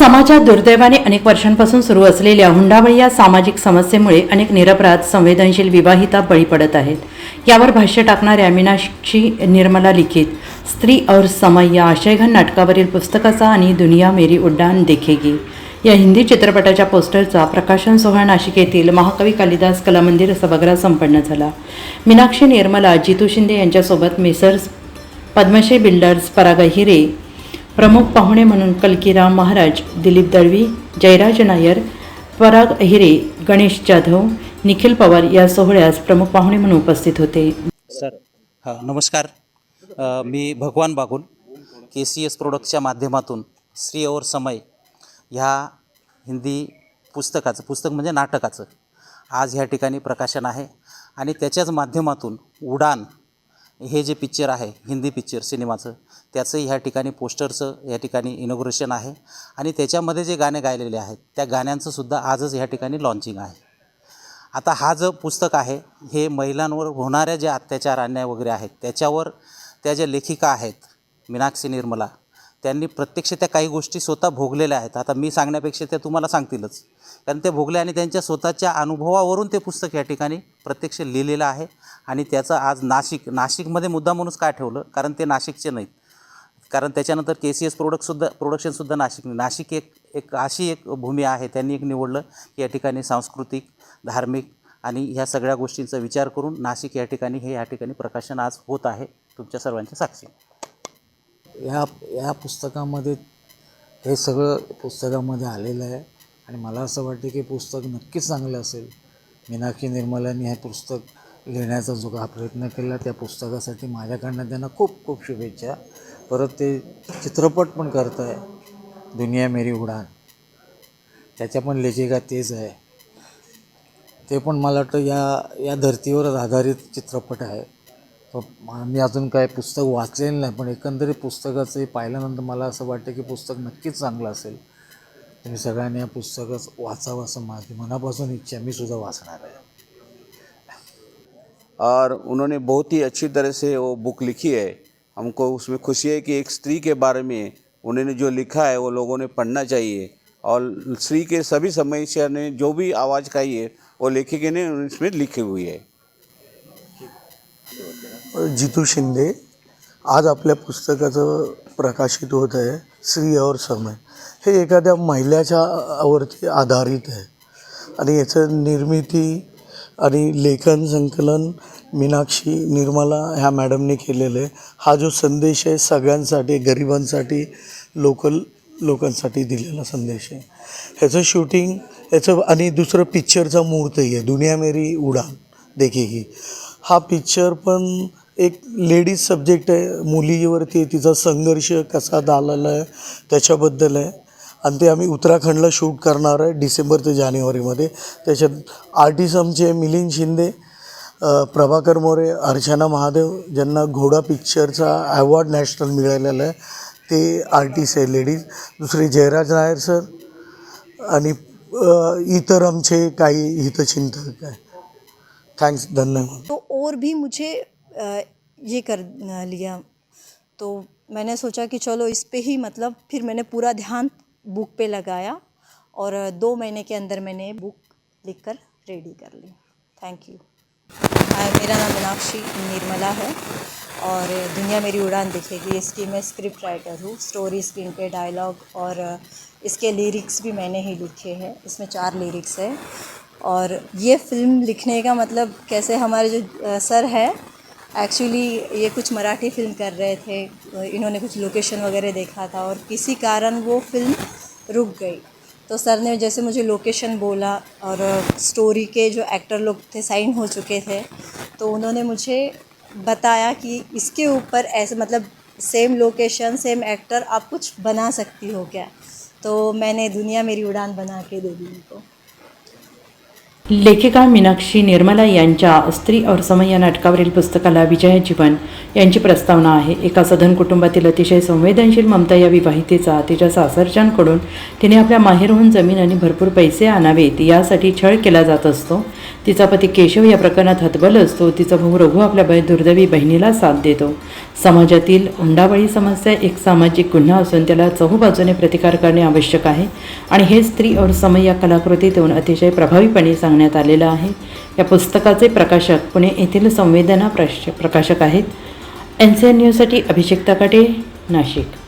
समाजात दुर्दैवाने अनेक वर्षांपासून सुरू असलेल्या हुंडाबळी या सामाजिक समस्येमुळे अनेक निरपराध संवेदनशील विवाहिता बळी पडत आहेत. यावर भाष्य टाकणाऱ्या मीनाक्षी निर्मला लिखित स्त्री और समय या आशयघन नाटकावरील पुस्तकाचा आणि दुनिया मेरी उड्डाण देखेगी या हिंदी चित्रपटाच्या पोस्टरचा प्रकाशन सोहळा नाशिक येथील महाकवी कालिदास कला मंदिर सभागृहात संपन्न झाला. मीनाक्षी निर्मला जितू शिंदे यांच्यासोबत मेसर्स पद्मश्री बिल्डर्स पराग हिरे प्रमुख पाहुणे म्हणून कलकीराम महाराज दिलीप दळवी जयराज नायर पराग हिरे गणेश जाधव निखिल पवार या सोहळ्यास प्रमुख पाहुणे म्हणून उपस्थित होते. सर हां नमस्कार. अ, मी Bhagwan Bagul K C S प्रोडक्टच्या माध्यमातून श्री और समय ह्या हिंदी पुस्तकाचं पुस्तक म्हणजे नाटकाचं आज ह्या ठिकाणी प्रकाशन आहे आणि त्याच्याच माध्यमातून उडान हे जे पिक्चर आहे हिंदी पिक्चर सिनेमाचं त्याचं ह्या ठिकाणी पोस्टरचं या ठिकाणी इनॉग्रेशन आहे. आणि त्याच्यामध्ये जे गाणे गायलेले आहेत त्या गाण्यांचं सुद्धा आजच ह्या ठिकाणी लॉन्चिंग आहे. आता हा जो पुस्तक आहे हे महिलांवर होणाऱ्या ज्या अत्याचार अन्याय वगैरे आहेत त्याच्यावर त्या ज्या लेखिका आहेत मीनाक्षी निर्मला त्यांनी प्रत्यक्ष त्या काही गोष्टी स्वतः भोगलेल्या आहेत. आता मी सांगण्यापेक्षा त्या तुम्हाला सांगतीलच. कारण ते भोगले आणि त्यांच्या स्वतःच्या अनुभवावरून ते पुस्तक या ठिकाणी प्रत्यक्ष लिहिलेलं आहे. आणि त्याचं आज नाशिक नाशिकमध्ये मुद्दा म्हणूनच काय ठेवलं? कारण ते नाशिकचे नाहीत. कारण त्याच्यानंतर के सी एस प्रोडक्टसुद्धा प्रोडक्शनसुद्धा नाशिक नाशिक एक एक अशी एक भूमी आहे. त्यांनी एक निवडलं की या ठिकाणी सांस्कृतिक धार्मिक आणि ह्या सगळ्या गोष्टींचा विचार करून नाशिक या ठिकाणी हे या ठिकाणी प्रकाशन आज होत आहे. तुमच्या सर्वांच्या साक्षी ह्या ह्या पुस्तकामध्ये हे सगळं पुस्तकामध्ये आलेलं आहे. आणि मला असं वाटतं की पुस्तक नक्कीच चांगलं असेल. मीनाक्षी निर्मलांनी हे पुस्तक लिहिण्याचा जो हा प्रयत्न केला त्या पुस्तकासाठी माझ्याकडनं त्यांना खूप खूप शुभेच्छा. परत ते चित्रपट पण करत आहे दुनिया मेरी उडान. त्याच्या पण लेखिका तेच आहे. ते पण मला वाटतं या या धर्तीवरच आधारित चित्रपट आहे. मी अजून काय पुस्तक वाचलेलं नाही पण एकंदरीत पुस्तकाचं हे पाहिल्यानंतर मला असं वाटतं की पुस्तक नक्कीच चांगलं असेल. तुम्ही सगळ्यांनी या पुस्तकच वाचावं असं माझी मनापासून इच्छा मी सुद्धा वाचणार आहे. और उन्होंने बहुत ही अच्छी तरह से वो बुक लिखी है. हमको उसमें खुशी है कि एक स्त्री के बारे में उन्होंने जो लिखा है वो लोगों ने पढ़ना चाहिए. और स्त्री के सभी समस्या ने जो भी आवाज़ खाई है वो लेखिके ने इसमें लिखी हुई है. जितू शिंदे आज आपल्या पुस्तकाचं प्रकाशित होत आहे स्त्री और समय. हे एखाद्या महिलाच्या वरती आधारित आहे. आणि याचं निर्मिती आणि लेखन संकलन मीनाक्षी निर्मला ह्या मॅडमने केलेलं आहे. हा जो संदेश आहे सगळ्यांसाठी गरिबांसाठी लोकल लोकांसाठी दिलेला संदेश आहे. ह्याचं शूटिंग ह्याचं आणि दुसरं पिक्चरचा मुहूर्तही आहे. दुनिया मेरी उडान. देखेगी हा पिक्चर पण एक लेडीज सब्जेक्ट आहे. मुलीवरती तिचा संघर्ष कसा झालेला आहे त्याच्याबद्दल आहे. आणि ते आम्ही उत्तराखंडला शूट करणार आहे डिसेंबर ते जानेवारीमध्ये. त्याच्यात आर्टिस्ट आमचे मिलिंद शिंदे प्रभाकर मोरे अर्चना महादेव ज्यांना घोडा पिक्चरचा अवॉर्ड नॅशनल मिळालेला आहे. ते आर्टिस्ट आहे लेडीज दुसरे जयराज नायर सर आणि इतर आमचे काही हितचिंतक आहे. थँक्स धन्यवाद तो और भी मुझे ये कर लिया। तो मैंने सोचा कि चलो इस पे ही मतलब फिर मैंने पूरा ध्यान बुक पे लगाया और दो महीने के अंदर मैंने बुक लिख कर रेडी कर ली। थैंक यू मेरा नाम मीनाक्षी निर्मला है और दुनिया मेरी उड़ान दिखेगी। इसकी मैं स्क्रिप्ट राइटर हूँ। स्टोरी स्क्रीन पे डायलॉग और इसके लिरिक्स भी मैंने ही लिखे हैं। इसमें चार लिरिक्स है। और ये फ़िल्म लिखने का मतलब कैसे हमारे जो सर है एक्चुअली ये कुछ मराठी फ़िल्म कर रहे थे इन्होंने कुछ लोकेशन वगैरह देखा था और किसी कारण वो फ़िल्म रुक गई। तो सर ने जैसे मुझे लोकेशन बोला और स्टोरी के जो एक्टर लोग थे साइन हो चुके थे तो उन्होंने मुझे बताया कि इसके ऊपर ऐसे मतलब सेम लोकेशन सेम एक्टर आप कुछ बना सकती हो क्या? तो मैंने दुनिया मेरी उड़ान बना के दे दी उनको। लेखिका मीनाक्षी निर्मला यांच्या स्त्री और समय या नाटकावरील पुस्तकाला विजय जीवन यांची प्रस्तावना आहे. एका सधन कुटुंबातील अतिशय संवेदनशील ममता या विवाहितेचा तिच्या सासरच्यांकडून तिने आपल्या माहेरहून जमीन आणि भरपूर पैसे आणावेत यासाठी छळ केला जात असतो. तिचा पती केशव या प्रकरणात हतबल असतो. तिचा भाऊ रघु आपल्या बै दुर्दैवी बहिणीला साथ देतो. समाजातील हुंडाबळी समस्या एक सामाजिक गुन्हा असून त्याला चहूबाजूने प्रतिकार करणे आवश्यक आहे. आणि हे स्त्री और समय या कलाकृतीतून अतिशय प्रभावीपणे सांगण्यात आलेलं आहे. या पुस्तकाचे प्रकाशक पुणे येथील संवेदना प्रश प्रकाशक आहेत. एन सी एन न्यूजसाठी अभिषेक तकाटे नाशिक.